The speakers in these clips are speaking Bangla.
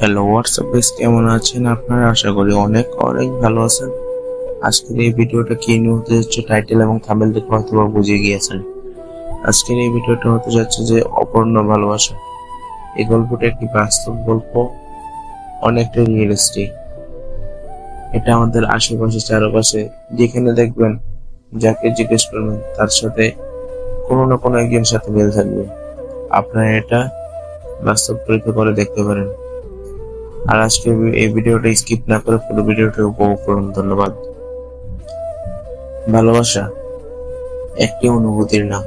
হ্যালো হোয়াটসঅ্যাপ বেস কেমন আছেন আপনারা? আশা করি অনেক অনেক ভালো আছেন। আজকের এই ভিডিওটা কি নিয়ে হতে যাচ্ছে? টাইটেল এবং থামেল দেখে হয়তো বা বুঝে গিয়েছেন। আজকের এই ভিডিওটা হতে যাচ্ছে যে অপর্ণ ভালোবাসা। এই গল্পটা একটি বাস্তব গল্প, অনেকটা রিয়েলিস্টিক এটা আমাদের আশেপাশে চারপাশে যেখানে দেখবেন, যাকে জিজ্ঞেস করবেন, তার সাথে কোনো না কোনো একজনের সাথে মিল থাকবে। আপনারা এটা বাস্তব পরীক্ষা করে দেখতে পারেন। আর আজকে এই ভিডিওটা স্কিপ না করে পুরো ভিডিওটা উপভোগ করুন, ধন্যবাদ। ভালোবাসা একটি অনুভূতির নাম,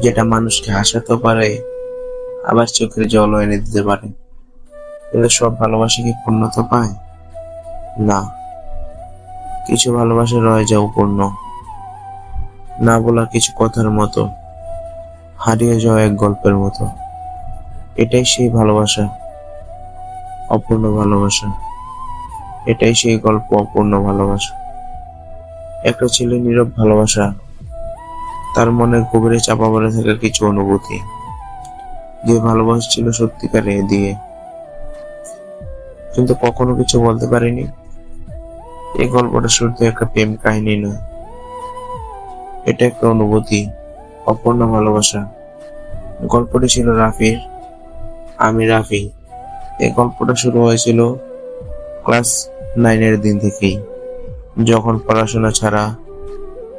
যেটা মানুষকে হাসাতে পারে, আবার চোখের জল এনে দিতে পারে। কিন্তু সব ভালোবাসা কি পূর্ণতা পায়? না। কিছু ভালোবাসা রয়ে যায় পূর্ণ। না বলা কিছু কথার মতো, হারিয়ে যাওয়া এক গল্পের মতো। এটাই সেই ভালোবাসা। অপূর্ণ ভালোবাসা। এটাই সেই গল্প অপূর্ণ ভালোবাসা। একটা ছেলে নীরব ভালোবাসা, তার মনের গভীরে চাপা পড়ে থাকা কিছু অনুভূতি। যে ভালোবাসা ছিল সত্যিকারে দিয়ে। কিন্তু কখনো কিছু বলতে পারিনি। এই গল্পটা শুধু একটা প্রেম কাহিনী নয়। এটা একটা অনুভূতি, অপূর্ণ ভালোবাসা। গল্পটি ছিল রাফির, আমি রাফি। এই গল্পটা শুরু হয়েছিল ক্লাস নাইনের দিন থেকেই, যখন পড়াশোনা ছাড়া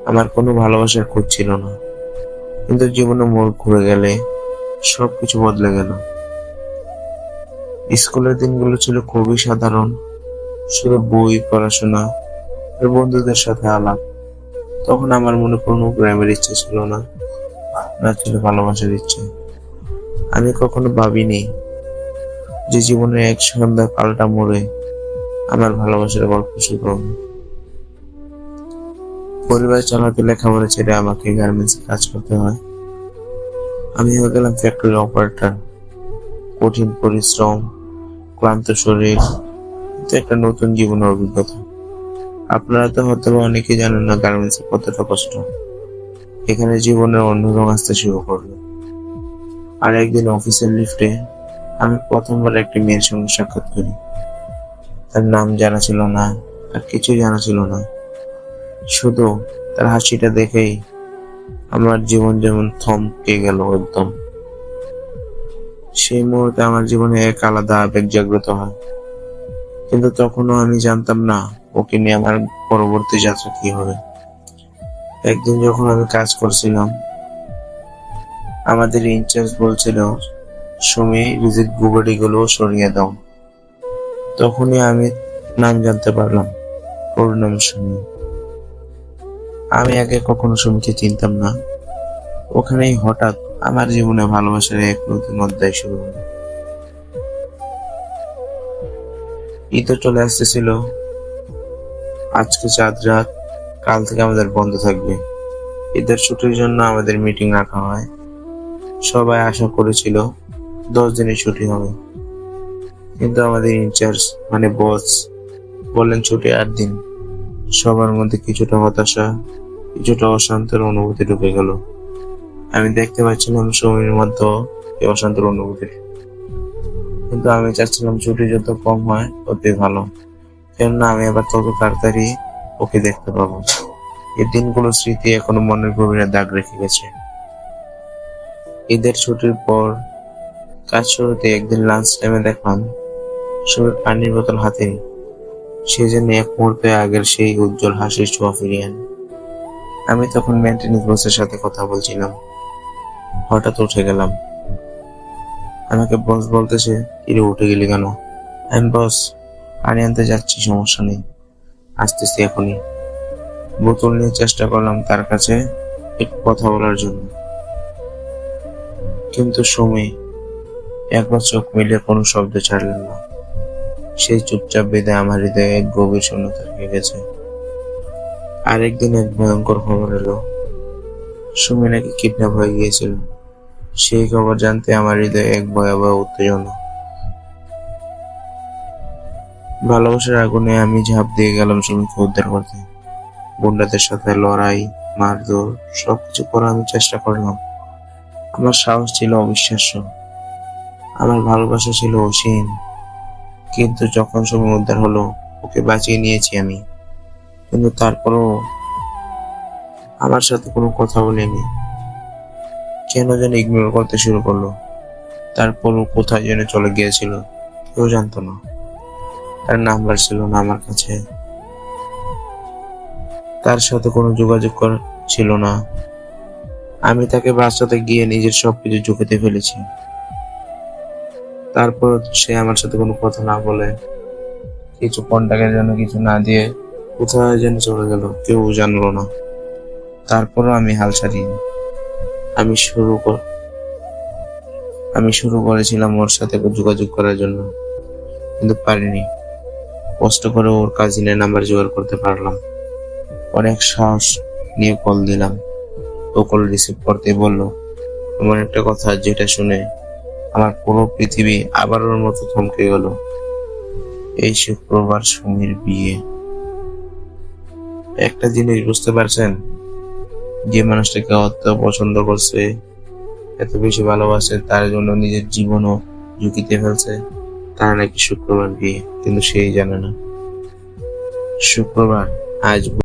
আমার কোনো ভালোবাসার খোঁজ ছিল না। কিন্তু জীবনে মোড় ঘুরে গেলে সব কিছু বদলে গেল। স্কুলের দিনগুলো ছিল খুবই সাধারণ, শুধু বই, পড়াশোনা বন্ধুদের সাথে আলাপ। তখন আমার মনে কোনো প্রেমের ইচ্ছে ছিল না না ছিল ভালোবাসার ইচ্ছে। আমি কখনো ভাবিনি যে জীবনের এক সন্ধ্যা পাল্টা মোড়ে আমার ভালোবাসার গল্প হবে পরিবার চালাতে লেখাপড়া ছেড়ে আমাকে গার্মেন্টস কাজ করতে হয়। আমি হয়ে গেলাম ফ্যাক্টরি অপারেটর কঠিন পরিশ্রম, ক্লান্ত শরীর একটা নতুন জীবনের অভিজ্ঞতা। আপনারা তো হয়তো অনেকেই জানেন না গার্মেন্টস কতটা কষ্ট। এখানে জীবনের অন্য রং আসতে শুরু করল আর একদিন অফিসের লিফটে আমি প্রথমবার একটি মেয়ের সঙ্গে সাক্ষাৎ করি। তার নাম জানা ছিল না আর কিছু জানা ছিল না। শুধু তার হাসিটা দেখেই আমার জীবন যেমন থমকে গেল একদম। সেই মুহূর্তে আমার জীবনে এক আলাদা আবেগ জাগ্রত হয়। কিন্তু তখনও আমি জানতাম না, ওকে নিয়ে আমার পরবর্তী যাত্রা কি হবে। একদিন যখন আমি কাজ করছিলাম, আমাদের ইনচার্জ বলছিল সুমি রিজিক গুগলি গুলো সরিয়ে দাও। তখনই আমি নাম জানতে পারলাম, ওর নাম সুমি। আমি আগে কখনো সুমিকে চিনতাম না। ওখানেই হঠাৎ আমার জীবনে ভালোবাসার এক নতুন অধ্যায় শুরু হলো। ঈদও চলে আসতেছিল। আজকে চাঁদ রাত, কাল থেকে আমাদের বন্ধ থাকবে। ঈদের ছুটির জন্য আমাদের মিটিং রাখা হয়। সবাই আশা করেছিল দশ দিনের ছুটি হবে। কিন্তু আমাদের ইনচার্জ মানে বস বললেন ছুটি আট দিন। সবার মধ্যে কিছুটা হতাশা, কিছুটা অশান্তের অনুভূতি ঢুকে গেল। আমি দেখতে পাচ্ছিলাম সময়ের মধ্যে এই অশান্তের অনুভূতি। কিন্তু আমি চাচ্ছিলাম ছুটি যত কম হয়, ততই ভালো। কেননা আমি আবার তত তাড়াতাড়ি ওকে দেখতে পাবো। এই দিনগুলো স্মৃতি এখনও মনের গভীরে দাগ রেখে গেছে। ঈদের ছুটির পর কাজ শুরুতে একদিন লাঞ্চ টাইমে দেখলাম সবাই পানির বোতল হাতে। সে যেন এক মুহূর্তে আগের সেই উজ্জ্বল হাসির ছোঁয়া ফিরিয়ে আনে। আমি তখন মেন্টেনেন্স বসের সাথে কথা বলছিলাম। হঠাৎ উঠে গেলাম। আমাকে বস বলতেছে, কিরে, উঠে গেলি কেন? আমি বস পানি আনতে যাচ্ছি, সমস্যা নেই। আসতেছি এখনই। বোতল নিয়ে চেষ্টা করলাম তার কাছে একটু কথা বলার জন্য। কিন্তু সময় একবার চোখ মিলিয়ে কোনো শব্দ ছাড়লেন না। সেই চুপচাপ বেঁধে আমার হৃদয়ে এক গভীর শূন্যতা রেখে গেছে। আরেকদিন এক ভয়ঙ্কর খবর এলো। সুমি নাকি কিডন্যাপ হয়ে গিয়েছিল। সেই খবর জানতে আমার হৃদয়ে এক ভয়াবহ উত্তেজনা। ভালোবাসার আগুনে আমি ঝাঁপ দিয়ে গেলাম সুমিকে উদ্ধার করতে। গুন্ডাদের সাথে লড়াই, মারধর, সবকিছু করা আমি চেষ্টা করলাম। আমার সাহস ছিল অবিশ্বাস্য। আমার ভালোবাসা ছিল অসীম। কিন্তু যখন সময় উদ্ধার হলো, ওকে বাঁচিয়ে নিয়েছি আমি। কিন্তু তারপরও আমার সাথে কোনো কথা বলেনি। কেন যেন ইগনোর করতে শুরু করল। তারপরও কোথায় যেন চলে গিয়েছিল, কেউ জানতো না। তার নাম্বার ছিল না আমার কাছে। তার সাথে কোনো যোগাযোগ ছিল না। আমি তাকে বাঁচাতে গিয়ে নিজের সবকিছু ঝুঁকিতে ফেলেছি। তারপর সে আমার সাথে কোনো কথা না বলে, কিছু কন্টাক্টের জন্য কিছু না দিয়ে কোথায় যেন চলে গেল, কেউ জানলো না। তারপরও আমি হাল ছাড়িনি। আমি শুরু আমি শুরু করেছিলাম ওর সাথে যোগাযোগ করার জন্য, কিন্তু পারিনি। কষ্ট করে ওর কাজিনের নাম্বার জোগাড় করতে পারলাম। অনেক সাহস নিয়ে কল দিলাম। ও কল রিসিভ করতে বলল এমন একটা কথা যেটা শুনে আমার পুরো পৃথিবী আবার ওর মতো থমকে গেল। এই শুক্রবার সুমির বিয়ে। একটা জিনিস বুঝতে পারছেন? যে মানুষটাকে অত পছন্দ করছে, এত বেশি ভালোবাসে, তার জন্য নিজের জীবনও ঝুঁকিতে ফেলছে তার নাকি শুক্রবার বিয়ে? কিন্তু সেই জানে না। শুক্রবার আজ